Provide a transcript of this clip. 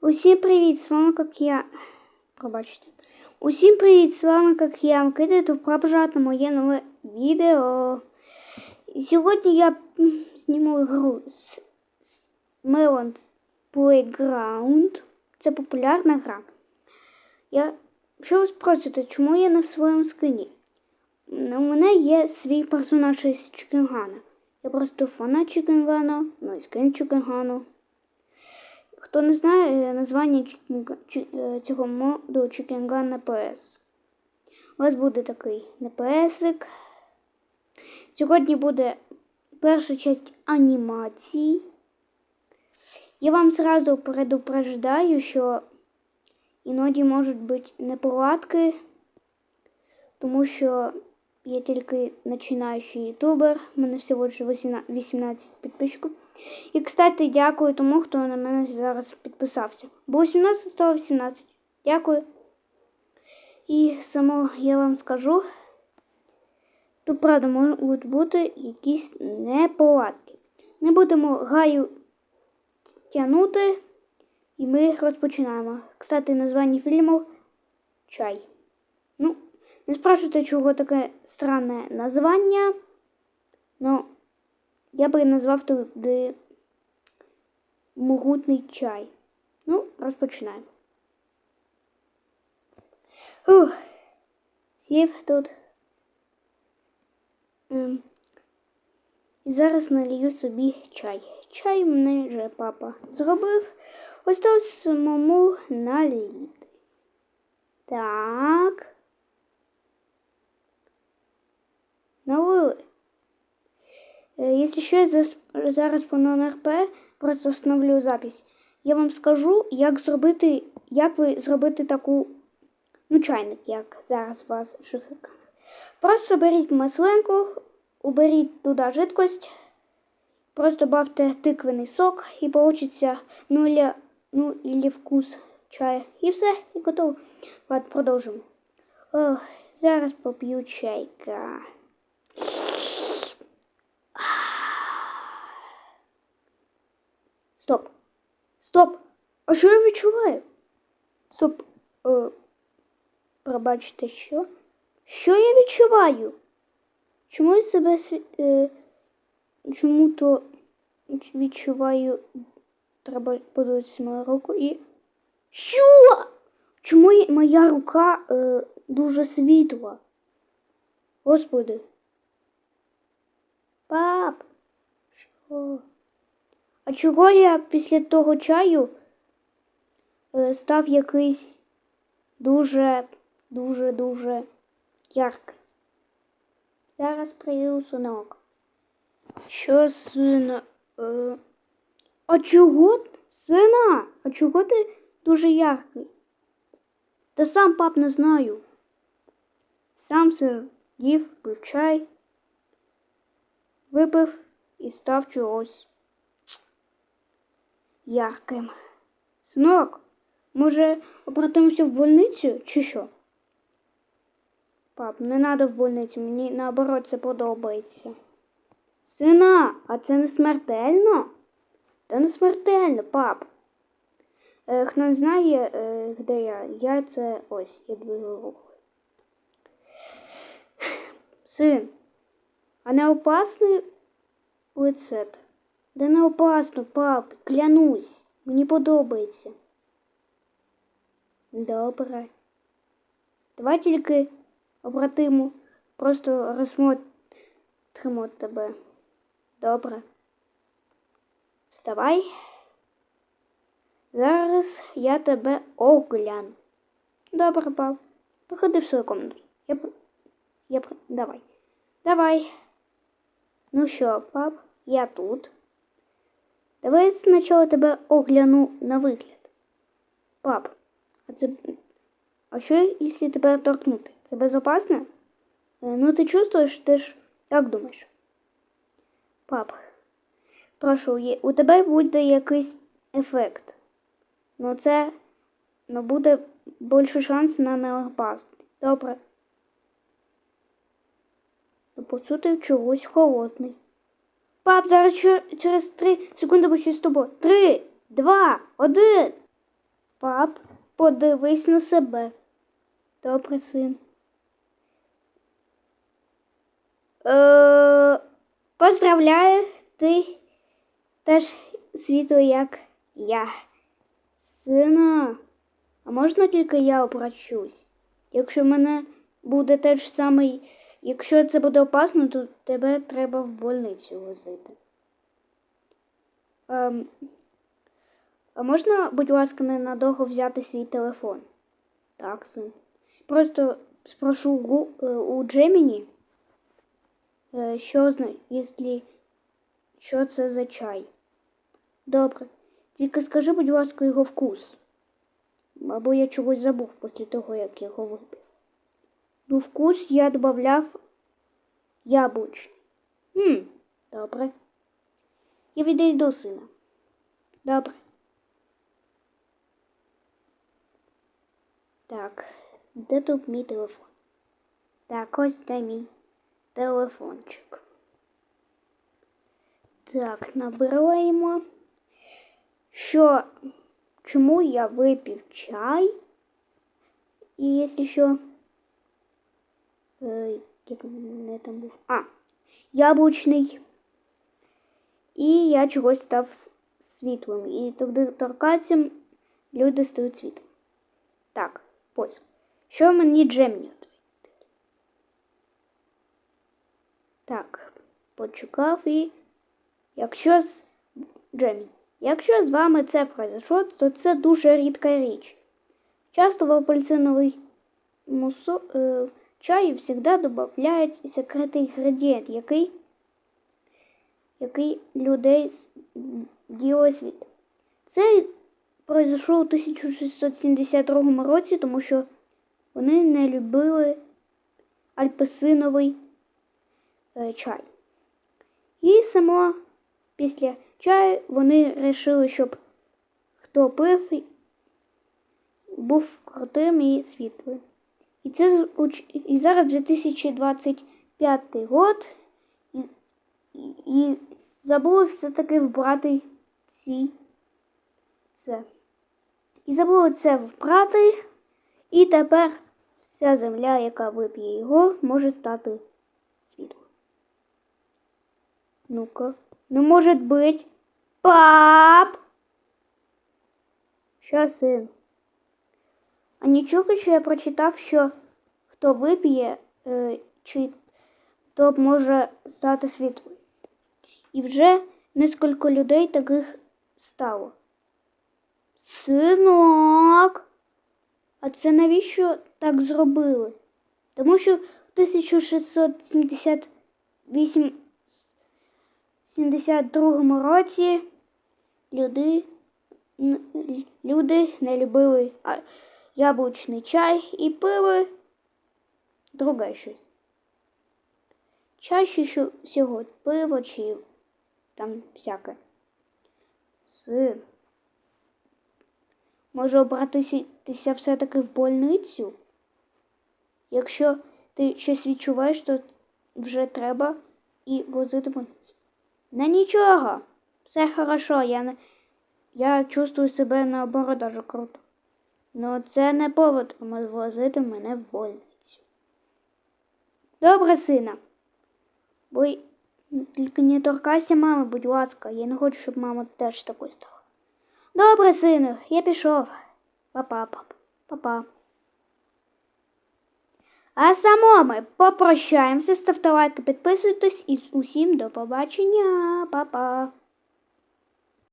Усім привіт, з вами як я. Пробачте. Усім привіт, з вами як я. Микита, тут пробажати моє нове відео. Сьогодні я зніму гру з, Melon's Playground. Це популярна гра. Я... Що ви спросите, чому я не в своєму скині? У мене є свій персонаж із Чікенгана. Я просто фанат Чікенгана, ну і скин Чікенгану. Хто не знає е, названня е, цього моду Чікенган на. У вас буде такий НПСик. Сьогодні буде перша часть анімації. Я вам зразу предупреждаю, що іноді можуть бути неполадки, тому що я тільки починаючий ютубер, у мене всього лише 18 18 підписчиків. І, кстати, дякую тому, хто на мене зараз підписався. Бо 18 стало 18. Дякую. І само я вам скажу, тут правда можуть бути якісь неполадки. Не будемо гаю тягнути, і ми розпочинаємо. Кстати, названня фільму Чай. Не спрашивайте, чого таке странне названня. Ну, я би назвав туди могутний чай. Ну, розпочинаємо. Ух, сів тут. Ем, І зараз налію собі чай. Чай мені вже папа зробив. Осталось самому налити. Так. Налили. Е, Якщо що, я зараз по НРП просто встановлю запись. Я вам скажу, як зробити, як ви зробити таку, ну, чайник, як зараз у вас шихика. Просто беріть маслинку, уберіть туди жидкость, просто бавте тиквений сок і получиться нуля, ну, вкус чаю. І все, і готово. Ладно, продовжимо. Ох, зараз поп'ю чайка. Стоп. Стоп. А що я відчуваю? Стоп. Е, пробачте, що? Що я відчуваю? Чому я себе е, чому то відчуваю? Треба подивитися мою руку і. Що? Чому моя рука е, дуже світла? Господи. Пап. Що? А чого я після того чаю е, став якийсь дуже, дуже, дуже яркий? Зараз прийду синок. Що, сина? Е, а чого? Сина? А чого ти дуже яркий? Та сам пап не знаю. Сам сидів, пив чай, випив і став чогось ярким. Синок, може, обратимося в больницю чи що? Пап, не треба в больницю, мені наоборот це подобається. Сина, а це не смертельно? Та не смертельно, пап. Е, хто не знає, е, де я? Я це ось, я двигаю руку. Син, а не опасне лице? Да не опасно, пап, клянусь, мені подобається. Добре. Давай тільки обратимо, просто розмотримо тебе. Добре. Вставай. Зараз я тебе огляну. Добре, пап. Походи в свою комнату. Я, я, давай. Давай. Ну що, пап, я тут. Давай спочатку тебе огляну на вигляд. Пап, а це. А що, якщо тебе торкнути? Це безопасно? Е, Ну, ти чувствуєш, ти ж як думаєш? Пап, прошу, у тебе буде якийсь ефект. Ну це ну, буде більше шанс на неопасність. Добре. Ну, по суті, чогось холодний. Пап, зараз через три секунди почусь з тобою. Три, два, один. Пап, подивись на себе. Добре, син. Е, поздравляю, ти теж світло, як я. Сина, а можна тільки я обращусь? Якщо в мене буде те ж саме, якщо це буде опасно, то тебе треба в больницю возити. Ем, а можна, будь ласка, ненадовго взяти свій телефон? Так, син. Просто спрошу у, е, Джеміні, е, що, зна- що це за чай. Добре. Тільки скажи, будь ласка, його вкус. Або я чогось забув після того, як його випив. Ну, вкус я додавав яблучний. Хм, добре. Я відійду сина. Добре. Так, де тут мій телефон? Так, ось де мій телефончик. Так, набираємо. Що чому я випив чай? І якщо що. Е, як мене там був? А, яблучний. І я чогось став світлим. І тоді торкається люди стають світлом. Так, поиск. Що мені Джемні? Так, почекав і. Якщо з Джемі, якщо з вами це произошло, то це дуже рідка річ. Часто в апельсиновий мусо, чай завжди додають секретний інгредієнт, який, який людей з- світ. Це произошло у 1672 році, тому що вони не любили апельсиновий е, чай. І само після чаю вони вирішили, щоб хто пив, був крутим і світлим. І це і зараз 2025 год, і, і, забули все-таки вбрати ці це. І забули це вбрати, і тепер вся земля, яка вип'є його, може стати світлом. Ну-ка, не може бути. Пап! Що, син? Нічого, що я прочитав, що хто вип'є, е, чи то може стати світлим. І вже несколько людей таких стало. Синок. А це навіщо так зробили? Тому що в 1678 72 році люди, люди не любили яблучний чай і пили друге щось. Чаще всього пиво чи там всяке. Син. Може обратитися все-таки в больницю? Якщо ти щось відчуваєш, то вже треба і возити больницю. Не нічого. Все хорошо, я не... я чувствую себе наоборот дуже круто. Но це не повод возити мене в больницю. Добре, сина. Бо тільки не торкайся мами, будь ласка. Я не хочу, щоб мама теж такою стала. Добре, сину, я пішов. Па-па, пап. Па-па. А само ми попрощаємося, ставте лайки, підписуйтесь і усім до побачення. Па-па.